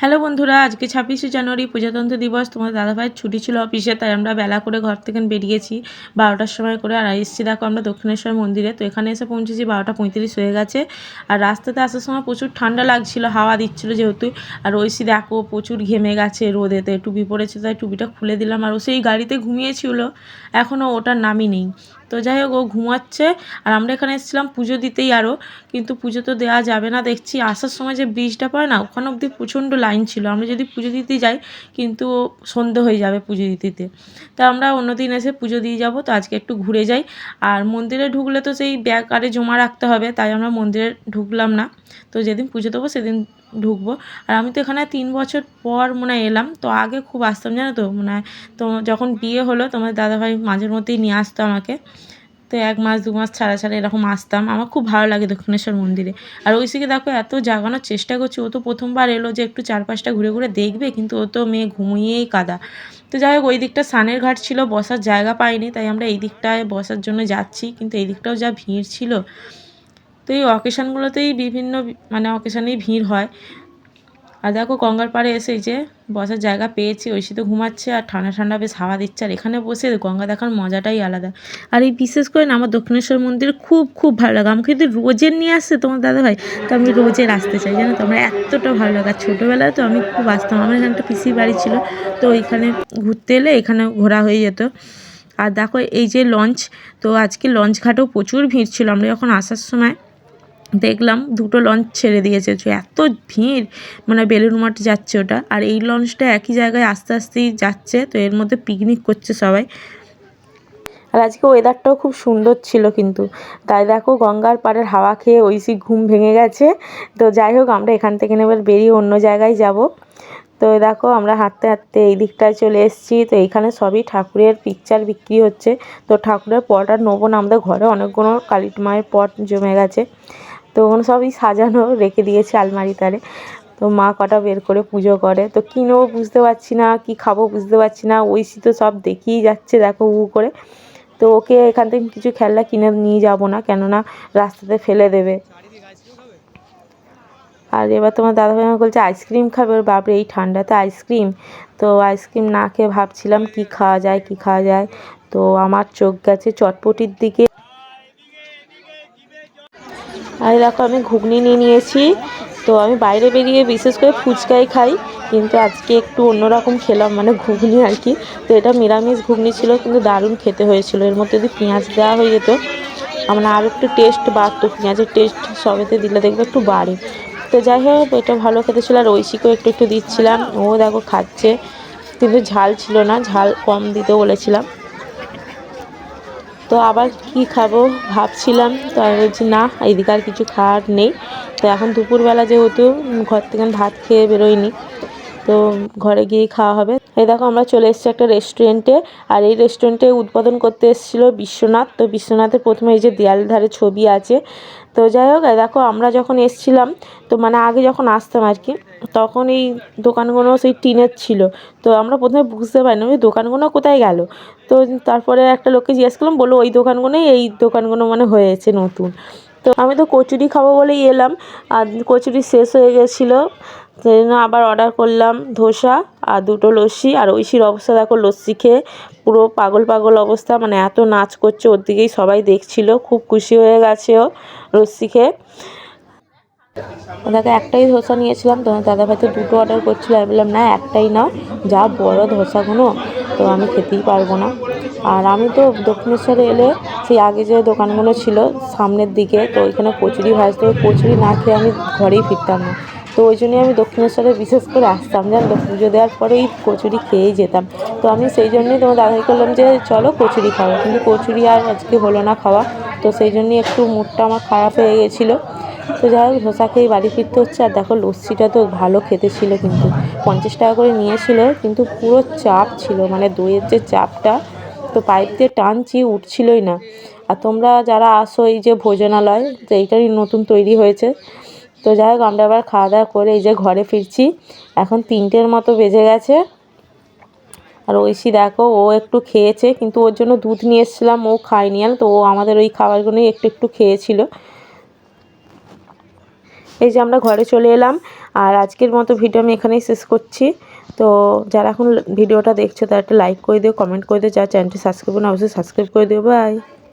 Hello বন্ধুরা, আজকে ছাব্বিশে জানুয়ারি প্রজাতন্ত্র দিবস। তোমার দাদাভাইয়ের ছুটি ছিল অফিসে, তাই আমরা বেলা করে ঘর থেকে বেরিয়েছি। বারোটার সময় করে আর এসেছি, দেখো আমরা দক্ষিণেশ্বর মন্দিরে। তো এখানে এসে পৌঁছেছি, বারোটা পঁয়ত্রিশ হয়ে গেছে। আর রাস্তাতে আসার সময় প্রচুর ঠান্ডা লাগছিল, হাওয়া দিচ্ছিল যেহেতু। আর ঐশী দেখো, প্রচুর ঘেমে গেছে রোদেতে টুপি পড়েছে তাই টুপিটা খুলে দিলাম। আর ও সেই গাড়িতে ঘুমিয়েছিল, এখনও ওটার নামই নেই। তো যাই হোক, ও ঘুমাচ্ছে। আর আমরা এখানে এসেছিলাম পুজো দিতেই আরও কিন্তু পুজো তো দেওয়া যাবে না, দেখছি আসার সময় যে ব্রিজটা পড়ে না, ওখানে অবধি প্রচণ্ড লাইন ছিল। আমরা যদি পুজো দিতে যাই, কিন্তু ও সন্ধে হয়ে যাবে পুজো দিতে। তা আমরা অন্য দিন এসে পুজো দিয়ে যাব, তো আজকে একটু ঘুরে যাই। আর মন্দিরে ঢুকলে তো সেই ব্যাগ আরে জমা রাখতে হবে, তাই আমরা মন্দিরে ঢুকলাম না। তো যেদিন পুজো দেবো, সেদিন ঢুকবো। আর আমি তো এখানে তিন বছর পর মনে এলাম। তো আগে খুব আসতাম, জানো তো? মনে হয় তো যখন বিয়ে হলো তোমার দাদাভাই মাঝের মধ্যেই নিয়ে আসতো আমাকে। তো এক মাস, দু মাস ছাড়া ছাড়া এরকম আসতাম। আমার খুব ভালো লাগে দক্ষিণেশ্বর মন্দিরে। আর ওই ঐশীকে দেখো, এত জাগানোর চেষ্টা করছি। ও তো প্রথমবার এলো যে একটু চারপাশটা ঘুরে ঘুরে দেখবে, কিন্তু ও তো মেয়ে ঘুমিয়েই কাদা। তো যাই হোক, ওই দিকটা সানের ঘাট ছিল, বসার জায়গা পাইনি। তাই আমরা এই দিকটায় বসার জন্য যাচ্ছি, কিন্তু এই দিকটাও যা ভিড় ছিল। তো এই অকেশানগুলোতেই বিভিন্ন মানে অকেশানেই ভিড় হয়। আর দেখো গঙ্গার পাড়ে এসে যে বসার জায়গা পেয়েছি, ওই তো ঘুমাচ্ছে আর ঠান্ডা ঠান্ডা বেশ হাওয়া দিচ্ছে। আর এখানে বসে গঙ্গা দেখার মজাটাই আলাদা। আর এই বিশেষ করে না আমার দক্ষিণেশ্বর মন্দির খুব খুব ভালো লাগে। আমাকে যদি রোজের নিয়ে আসছে তোমার দাদা ভাই, তো আমি রোজের আসতে চাই। জানো তো, আমার এতটা ভালো লাগে। আর ছোটোবেলায় তো আমি খুব আসতাম। আমার এখানে একটা পিসির বাড়ি ছিল, তো ওইখানে ঘুরতে এলে এখানে ঘোরা হয়ে যেত। আর দেখো এই যে লঞ্চ, তো আজকে লঞ্চ ঘাটেও প্রচুর ভিড় ছিল। আমরা যখন আসার সময় দেখলাম দুটো লঞ্চ ছেড়ে দিয়েছে তো এত ভিড় মানে বেলুন মঠ যাচ্ছে ওটা। আর এই লঞ্চটা একই জায়গায় আস্তে আস্তেই যাচ্ছে, তো এর মধ্যে পিকনিক করছে সবাই। আর আজকে ওয়েদারটাও খুব সুন্দর ছিল কিন্তু। তাই দেখো গঙ্গার পাড়ের হাওয়া খেয়ে ঐশী ঘুম ভেঙে গেছে। তো যাই হোক, আমরা এখান থেকে এবার বেরিয়ে অন্য জায়গায় যাব। তো দেখো, আমরা হাঁটতে হাঁটতে এই দিকটায় চলে এসেছি। তো এইখানে সবই ঠাকুরের পিকচার বিক্রি হচ্ছে। তো ঠাকুরের পট আর নেব না, আমাদের ঘরে অনেকগুলো কালী মায়ের পট জমে গেছে। তো ওখানে সবই সাজানো রেখে দিয়েছে আলমারি তারে। তো মা কটা বের করে পুজো করে। তো কী নেব বুঝতে পারছি না, কি খাব বুঝতে পারছি না। ঐশী তো সব দেখিয়েই যাচ্ছে, দেখো উ করে। তো ওকে এখান থেকে কিছু খেলনা কিনে নিয়ে যাব না, কেননা রাস্তাতে ফেলে দেবে। আর এবার তোমার দাদাভাই আমাকে বলছে, আইসক্রিম খাবে? ওর বাপরে, এই ঠান্ডাতে আইসক্রিম। তো আইসক্রিম না খেয়ে ভাবছিলাম, কি খাওয়া যায়, কি খাওয়া যায়। তো আমার চোখ গেছে চটপটির দিকে। আর দেখো আমি ঘুগনি নিয়ে নিয়েছি। তো আমি বাইরে বেরিয়ে বিশেষ করে ফুচকাই খাই, কিন্তু আজকে একটু অন্যরকম খেলাম মানে ঘুগনি আর কি। তো এটা নিরামিষ ঘুগনি ছিল, কিন্তু দারুণ খেতে হয়েছিল। এর মধ্যে যদি পেঁয়াজ দেওয়া হয়ে যেত মানে আরও একটু টেস্ট বাড়তো। পেঁয়াজের টেস্ট সবেতে দিলে দেখবে একটু বাড়ে। তো যাই হোক, এটা ভালো খেতে ছিল। আর ঐশীকেও একটু একটু দিচ্ছিলাম। ও দেখো খাচ্ছে, কিন্তু ঝাল ছিল না। ঝাল কম দিতে বলেছিলাম। তো আবার কি খাব ভাবছিলাম, তো আমি বলছি, না, এদিকে আর কিছু খাওয়ার নেই। তো এখন দুপুরবেলা যেহেতু ঘর থেকে ভাত খেয়ে বেরোয়নি তো ঘরে গিয়েই খাওয়া হবে। এই দেখো, আমরা চলে এসেছি একটা রেস্টুরেন্টে আর এই রেস্টুরেন্টে উদ্বোধন করতে এসেছিল বিশ্বনাথ। তো বিশ্বনাথের প্রথমে এই যে দেয়াল ধারে ছবি আছে। তো যাই হোক দেখো, আমরা যখন এসছিলাম, তো মানে আগে যখন আসতাম আর কি তখন এই দোকানগুলো সেই টিনের ছিল। তো আমরা প্রথমে বুঝতে পারিনি ওই দোকানগুলো কোথায় গেল। তো তারপরে একটা লোককে জিজ্ঞেস করলাম, বলল, ওই দোকানগুলোই এই দোকানগুলো মানে হয়েছে নতুন। তো আমি তো কচুরি খাব বলেই এলাম। আর কচুরি শেষ হয়ে গেছিল। সেই জন্য আবার অর্ডার করলাম ধোসা আর দুটো লস্যি। আর ঐশীর অবস্থা দেখো, লস্যি খেয়ে পুরো পাগল পাগল অবস্থা। মানে এত নাচ করছে, ওর দিকেই সবাই দেখছিল। খুব খুশি হয়ে গেছে ও লস্যি খেয়ে। দেখো, একটাই ধোসা নিয়েছিলাম তোমার দাদাভাই তো দুটো অর্ডার করছিল, আমি বললাম, না, একটাই নাও, যা বড় ধোসাগুলো, তো আমি খেতেই পারব না। আর আমি তো দক্ষিণেশ্বরে এলে সেই আগে যে দোকানগুলো ছিল, সামনের দিকে, তো ওইখানে কচুরি ভাজতো কচুরি না খেয়ে আমি ঘরেই ফিরতাম না। তো ওই জন্যই আমি দক্ষিণেশ্বরে বিশেষ করে আসতাম, জানো তো, পুজো দেওয়ার পরেই কচুরি খেয়েই যেতাম। তো আমি সেই জন্যই তোমার দাদাই করলাম যে, চলো কচুরি খাব কিন্তু কচুরি আর আজকে হলো না খাওয়া, তো সেই জন্যই একটু মুডটা আমার খারাপ হয়ে গেছিল। তো যাই হোক, ধোসা খেয়ে বাড়ি ফিরতে হচ্ছে। আর দেখো, লস্যিটা তো ভালো খেতে ছিল কিন্তু। পঞ্চাশ টাকা করে নিয়েছিল, কিন্তু পুরো চাপ ছিল। মানে দইয়ের যে চাপটা, তো পাইপ দিয়ে টানছি, উঠছিলই না। আর তোমরা যারা আসো এই যে ভোজনালয়, তো এইটারই নতুন তৈরি হয়েছে। তো যাই হোক, আমরা আবার খাওয়া দাওয়া করে এই যে ঘরে ফিরছি। এখন তিনটের মতো বেজে গেছে। আর ঐশী দেখো, ও একটু খেয়েছে, কিন্তু ওর জন্য দুধ নিয়ে এসেছিলাম, ও খায়নি। আর তো, ও আমাদের ওই খাবারগুলোই একটু একটু খেয়েছিল। এই যে আমরা ঘরে চলে এলাম, আর আজকের মতো ভিডিও আমি এখানেই শেষ করছি। তো যারা এখন ভিডিওটা দেখছ তারা একটা লাইক করে দিও কমেন্ট করে দিও, যারা চ্যানেলটি সাবস্ক্রাইব না, অবশ্যই সাবস্ক্রাইব করে দিও বাই